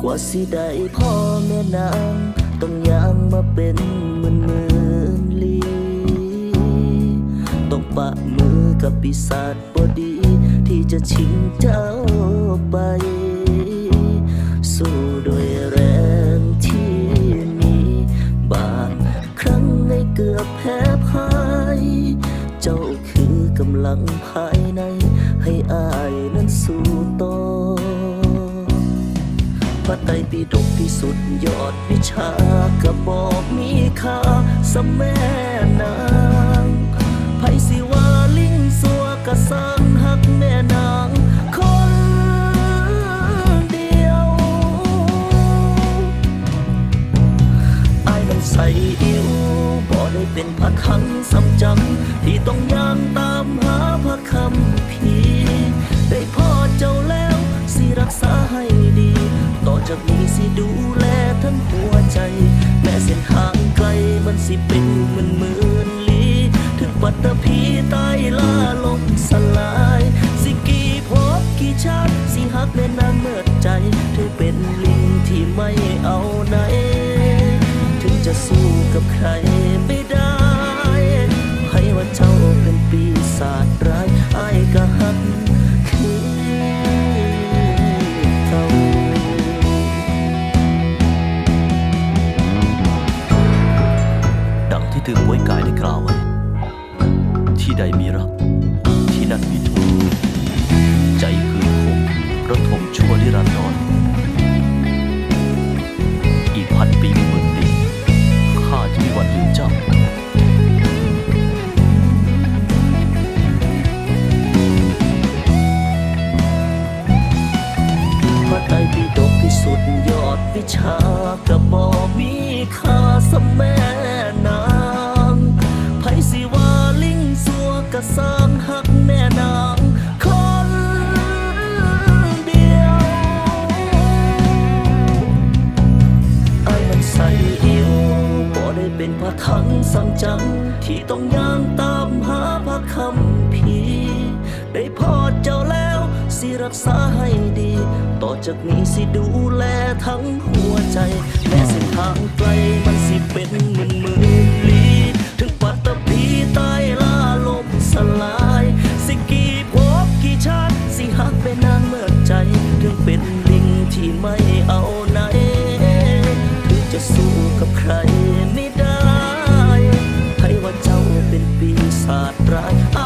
กว่าสิได้พ่อแม่นางต้องย่างมาเป็นหมื่นหมื่นลีต้องปะมือกับปีศาจบดี ที่จะชิงเจ้าไป สู้ด้วยแรงที่มีบางครั้งในเกือบแพ้พ่าย เจ้าคือกำลังภายใน ให้อายนั้นสู้ต่อ ระไตรปิฎกที่สุดยอดวิชากระบอกมีค่าสมแม่นางไผสิวาลิงสัวกระสร้างหักแม่นางคนเดียวอายมันใส่อิวบ่ได้เป็นพระคังสำจังที่ต้องย่างตามหาพระคำ จากนี้สิดูแลทั้งหัวใจ แม้เส้นทางไกลมันสิเป็นหมื่นหมื่นลีถึงปัตตภีใต้ล่าลมสลาย สิกี่พบกี่ชาติสิหักแม่นางเมื่อใจถึงเป็นลิงที่ไม่เอาไหน ถึงจะสู้กับใครไม่ได้ให้ว่าเจ้าเป็นปีศาจร้ายอายก็หัก กล่าวไว้ ที่ใดมีรัก ที่นั่นมีทุกข์ใจคือคงระทมชั่วนิรันดรอีกพันปีหมื่นปีข้าจะไม่วันลืมเจ้าพระไตรปิฎกที่สุดยอดวิชาางหักแม่นางคนเดียวอายมันใส่อิวบ่ได้เป็นพระคังสังจัง ที่ต้องย่างตามหาพระคำพีได้พอเจ้าแล้วสิรักษาให้ดี ต่อจากนี้สิดูแลทั้งหัวใจ แม้เส้นทางไกลมันสิเป็นหมื่นหมื่น ศาสตร์รัก